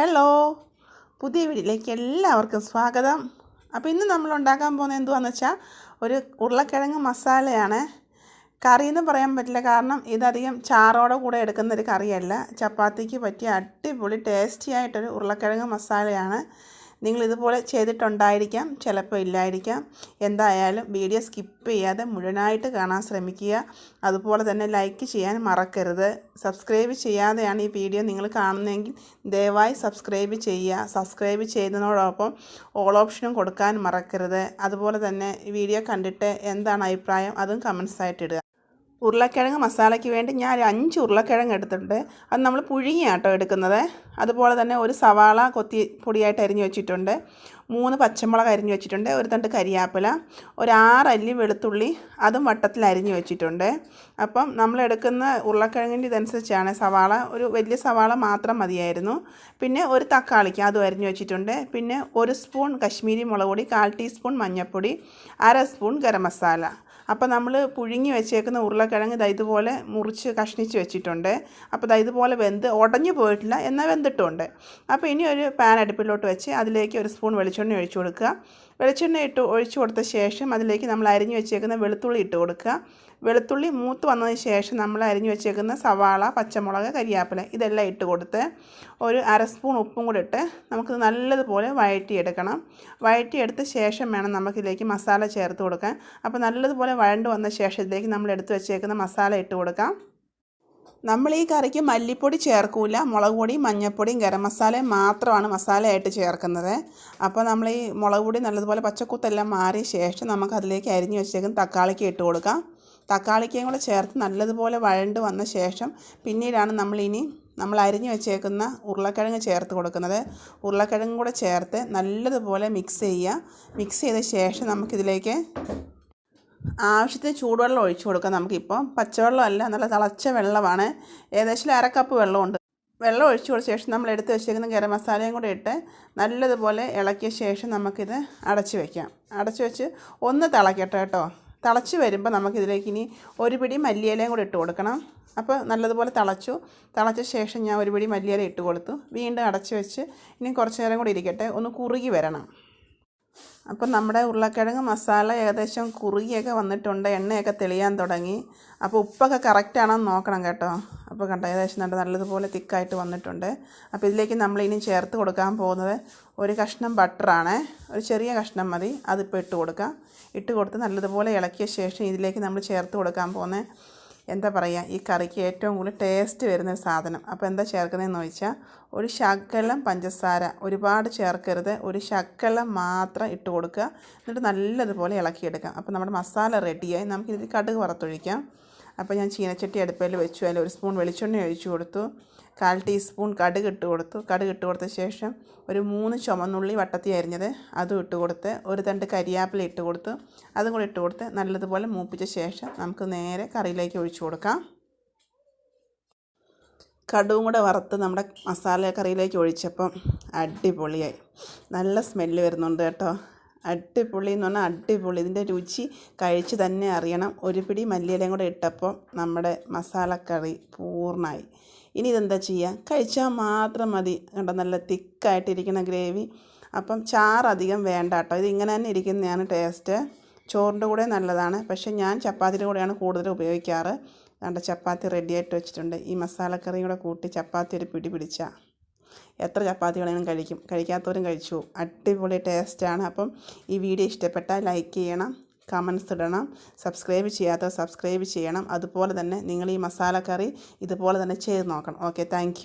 Hello പുതിയ വീട്ടിലേക്ക് എല്ലാവർക്കും സ്വാഗതം. അപ്പോൾ ഇന്ന് നമ്മൾ ഉണ്ടാക്കാൻ പോകുന്നത് എന്തുവാന്ന് വെച്ചാൽ ഒരു ഉരുളക്കിഴങ്ങ് മസാലയാണ്. കറി എന്ന് പറയാൻ പറ്റില്ല. കാരണം ഇതധികം ചാറോടെ കൂടെ എടുക്കുന്ന ഒരു കറിയല്ല. ചപ്പാത്തിക്ക് പറ്റിയ അടിപൊളി ടേസ്റ്റി ആയിട്ടൊരു ഉരുളക്കിഴങ്ങ് മസാലയാണ്. നിങ്ങൾ ഇതുപോലെ ചെയ്തിട്ടുണ്ടായിരിക്കാം ചിലപ്പോൾ ഇല്ലായിരിക്കാം. എന്തായാലും വീഡിയോ സ്കിപ്പ് ചെയ്യാതെ മുഴുവനായിട്ട് കാണാൻ ശ്രമിക്കുക. അതുപോലെ തന്നെ ലൈക്ക് ചെയ്യാൻ മറക്കരുത്. സബ്സ്ക്രൈബ് ചെയ്യാതെയാണ് ഈ വീഡിയോ നിങ്ങൾ കാണുന്നതെങ്കിൽ ദയവായി സബ്സ്ക്രൈബ് ചെയ്യുക. സബ്സ്ക്രൈബ് ചെയ്യുന്നതോടൊപ്പം ഓൾ ഓപ്ഷനും കൊടുക്കാൻ മറക്കരുത്. അതുപോലെ തന്നെ വീഡിയോ കണ്ടിട്ട് എന്താണ് അഭിപ്രായം അതും കമൻസായിട്ടിടുക ഉരുളക്കിഴങ്ങ് മസാലയ്ക്ക് വേണ്ടി ഞാൻ ഒരു അഞ്ച് ഉരുളക്കിഴങ്ങ് എടുത്തിട്ടുണ്ട്. അത് നമ്മൾ പുഴുങ്ങിയാട്ടോ എടുക്കുന്നത്. അതുപോലെ തന്നെ ഒരു സവാള കൊത്തി പൊടിയായിട്ട് അരിഞ്ഞു വെച്ചിട്ടുണ്ട്. മൂന്ന് പച്ചമുളക് അരിഞ്ഞു വെച്ചിട്ടുണ്ട്. ഒരു തണ്ട് കരിയാപ്പില. ഒരു ആറല്ലി വെളുത്തുള്ളി. അതും വട്ടത്തിൽ അരിഞ്ഞു വെച്ചിട്ടുണ്ട്. അപ്പം നമ്മൾ എടുക്കുന്ന ഉരുളക്കിഴങ്ങിന്റെ ഇതനുസരിച്ചാണ് സവാള. ഒരു വലിയ സവാള മാത്രം മതിയായിരുന്നു. പിന്നെ ഒരു തക്കാളിക്ക് അതും അരിഞ്ഞു വെച്ചിട്ടുണ്ട്. പിന്നെ ഒരു സ്പൂൺ കശ്മീരി മുളക് പൊടി കാൽ ടീസ്പൂൺ മഞ്ഞൾപ്പൊടി അര സ്പൂൺ ഗരം മസാല. അപ്പോൾ നമ്മൾ പുഴുങ്ങി വെച്ചേക്കുന്ന ഉരുളക്കിഴങ്ങ് ഇതാ ഇതുപോലെ മുറിച്ച് കഷ്ണിച്ച് വെച്ചിട്ടുണ്ട്. അപ്പോൾ ഇതാ ഇതുപോലെ വെന്ത് ഉടഞ്ഞു പോയിട്ടില്ല എന്നാൽ വെന്തിട്ടുണ്ട്. അപ്പോൾ ഇനി ഒരു പാൻ അടുപ്പിലോട്ട് വെച്ച് അതിലേക്ക് ഒരു സ്പൂൺ വെളിച്ചെണ്ണ ഒഴിച്ചു കൊടുക്കുക. വെളിച്ചെണ്ണ ഇട്ട് ഒഴിച്ചു കൊടുത്ത ശേഷം അതിലേക്ക് നമ്മൾ അരിഞ്ഞു വെച്ചേക്കുന്ന വെളുത്തുള്ളി ഇട്ട് കൊടുക്കുക. വെളുത്തുള്ളി മൂത്ത് വന്നതിന് ശേഷം നമ്മൾ അരിഞ്ഞു വെച്ചേക്കുന്ന സവാള പച്ചമുളക് കരിയാപ്പില ഇതെല്ലാം ഇട്ട് കൊടുത്ത് ഒരു അര സ്പൂൺ ഉപ്പും കൂടി ഇട്ട് നമുക്കിത് നല്ലതുപോലെ വഴറ്റിയെടുക്കണം. വഴറ്റിയെടുത്ത ശേഷം വേണം നമുക്കിതിലേക്ക് മസാല ചേർത്ത് കൊടുക്കാൻ. അപ്പോൾ നല്ലതുപോലെ വഴണ്ട് വന്ന ശേഷം ഇതിലേക്ക് നമ്മൾ എടുത്ത് വെച്ചേക്കുന്ന മസാല ഇട്ട് കൊടുക്കാം. നമ്മൾ ഈ കറിക്ക് മല്ലിപ്പൊടി ചേർക്കൂല മുളക് പൊടി മഞ്ഞൾപ്പൊടിയും ഗരം മസാലയും മാത്രമാണ് മസാലയായിട്ട് ചേർക്കുന്നത്. അപ്പോൾ നമ്മൾ ഈ മുളക് പൊടി നല്ലതുപോലെ പച്ചക്കുത്തെല്ലാം മാറിയ ശേഷം നമുക്ക് അതിലേക്ക് അരിഞ്ഞു വെച്ചേക്കുന്ന തക്കാളിക്ക് ഇട്ട് കൊടുക്കാം. തക്കാളിക്കയും കൂടെ ചേർത്ത് നല്ലതുപോലെ വഴണ്ട് വന്ന ശേഷം പിന്നീടാണ് നമ്മളിനി നമ്മൾ അരിഞ്ഞു വെച്ചേക്കുന്ന ഉരുളക്കിഴങ്ങ് ചേർത്ത് കൊടുക്കുന്നത്. ഉരുളക്കിഴങ്ങും കൂടെ ചേർത്ത് നല്ലതുപോലെ മിക്സ് ചെയ്യുക. മിക്സ് ചെയ്ത ശേഷം നമുക്കിതിലേക്ക് ആവശ്യത്തിന് ചൂടുവെള്ളം ഒഴിച്ചു കൊടുക്കാം നമുക്കിപ്പോൾ പച്ചവെള്ളമല്ല നല്ല തിളച്ച വെള്ളമാണ്. ഏകദേശം അര കപ്പ് വെള്ളമുണ്ട്. വെള്ളം ഒഴിച്ചു കൊടുത്ത ശേഷം നമ്മൾ എടുത്ത് വെച്ചേക്കുന്ന ഗരം മസാലയും കൂടെ ഇട്ട് നല്ലതുപോലെ ഇളക്കിയ ശേഷം നമുക്കിത് അടച്ചു വയ്ക്കാം അടച്ചു വെച്ച് ഒന്ന് തിളക്കട്ടെ കേട്ടോ. തിളച്ച് വരുമ്പോൾ നമുക്കിതിലേക്ക് ഇനി ഒരു പിടി മല്ലിയിലയും കൂടി ഇട്ട് കൊടുക്കണം. അപ്പോൾ നല്ലതുപോലെ തിളച്ചു. തിളച്ച ശേഷം ഞാൻ ഒരു പിടി മല്ലിയില ഇട്ട് കൊടുത്തു. വീണ്ടും അടച്ചു വെച്ച് ഇനി കുറച്ച് നേരം കൂടി ഇരിക്കട്ടെ. ഒന്ന് കുറുകി വരണം. അപ്പം നമ്മുടെ ഉരുളക്കിഴങ്ങ് മസാല ഏകദേശം കുറുകിയൊക്കെ വന്നിട്ടുണ്ട് എണ്ണയൊക്കെ തെളിയാൻ തുടങ്ങി. അപ്പോൾ ഉപ്പൊക്കെ കറക്റ്റാണെന്ന് നോക്കണം കേട്ടോ. അപ്പോൾ കണ്ടോ ഏകദേശം നല്ല നല്ലതുപോലെ തിക്കായിട്ട് വന്നിട്ടുണ്ട്. അപ്പോൾ ഇതിലേക്ക് നമ്മൾ ഇനി ചേർത്ത് കൊടുക്കാൻ പോകുന്നത് ഒരു കഷ്ണം ബട്ടറാണ് ഒരു ചെറിയ കഷ്ണം മതി അതിപ്പോൾ ഇട്ട് കൊടുക്കാം. ഇട്ട് കൊടുത്ത് നല്ലതുപോലെ ഇളക്കിയ ശേഷം ഇതിലേക്ക് നമ്മൾ ചേർത്ത് കൊടുക്കാൻ പോകുന്നത് എന്താ പറയുക ഈ കറിക്ക് ഏറ്റവും കൂടുതൽ ടേസ്റ്റ് വരുന്ന ഒരു സാധനം. അപ്പോൾ എന്താ ചേർക്കുന്നതെന്ന് ചോദിച്ചാൽ ഒരു ശകലം പഞ്ചസാര ഒരുപാട് ചേർക്കരുത്. ഒരു ശകലം മാത്രം ഇട്ട് കൊടുക്കുക. എന്നിട്ട് നല്ലതുപോലെ ഇളക്കിയെടുക്കാം അപ്പോൾ നമ്മുടെ മസാല റെഡിയായി നമുക്കിതിൽ കടുക് വറുത്തൊഴിക്കാം. അപ്പോൾ ഞാൻ ചീനച്ചട്ടി അടുപ്പയിൽ വെച്ചു. അതിൽ ഒരു സ്പൂൺ വെളിച്ചെണ്ണ ഒഴിച്ചു കൊടുത്തു. കാൽ ടീസ്പൂൺ കടുക് ഇട്ട് കൊടുത്തു. കടുക് ഇട്ട് കൊടുത്ത ശേഷം ഒരു മൂന്ന് ചുമന്നുള്ളി വട്ടത്തി അരിഞ്ഞത് അതും ഇട്ട് കൊടുത്ത് ഒരു തണ്ട് കരിയാപ്പില ഇട്ട് കൊടുത്തു. അതും കൂടി ഇട്ട് കൊടുത്ത് നല്ലതുപോലെ മൂപ്പിച്ച ശേഷം നമുക്ക് നേരെ കറിയിലേക്ക് ഒഴിച്ചു കൊടുക്കാം. കടുവും കൂടെ വറുത്ത് നമ്മുടെ മസാല കറിയിലേക്ക് ഒഴിച്ചപ്പം അടിപൊളിയായി. നല്ല സ്മെല്ല് വരുന്നുണ്ട് കേട്ടോ. അടിപൊളി എന്ന് പറഞ്ഞാൽ അടിപൊളി. ഇതിന്റെ രുചി കഴിച്ച് തന്നെ അറിയണം. ഒരു പിടി മല്ലിയിലയും കൂടെ ഇട്ടപ്പോൾ നമ്മുടെ മസാലക്കറി പൂർണമായി ഇനി ഇതെന്താ ചെയ്യുക കഴിച്ചാൽ മാത്രം മതി. കണ്ടോ? നല്ല തിക്കായിട്ടിരിക്കുന്ന ഗ്രേവി. അപ്പം ചാറ് അധികം വേണ്ട കേട്ടോ. ഇത് ഇങ്ങനെ തന്നെ ഇരിക്കുന്നതാണ് ടേസ്റ്റ്. ചോറിന്റെ കൂടെ നല്ലതാണ്. പക്ഷേ ഞാൻ ചപ്പാത്തിയുടെ കൂടെയാണ് കൂടുതൽ ഉപയോഗിക്കാറ്. കണ്ട? ചപ്പാത്തി റെഡിയായിട്ട് വെച്ചിട്ടുണ്ട്. ഈ മസാലക്കറിയും കൂടെ കൂട്ടി ചപ്പാത്തി ഒരു പിടി പിടിച്ചാൽ എത്ര ചപ്പാത്തി വേണമെങ്കിലും കഴിക്കും. കഴിക്കാത്തവരും കഴിച്ചു. അടിപൊളി ടേസ്റ്റാണ് അപ്പം ഈ വീഡിയോ ഇഷ്ടപ്പെട്ടാൽ ലൈക്ക് ചെയ്യണം കമൻസ് ഇടണം സബ്സ്ക്രൈബ് ചെയ്യാത്തവർ സബ്സ്ക്രൈബ് ചെയ്യണം. അതുപോലെ തന്നെ നിങ്ങൾ ഈ മസാല കറി ഇതുപോലെ തന്നെ ചെയ്ത് നോക്കണം. Okay thank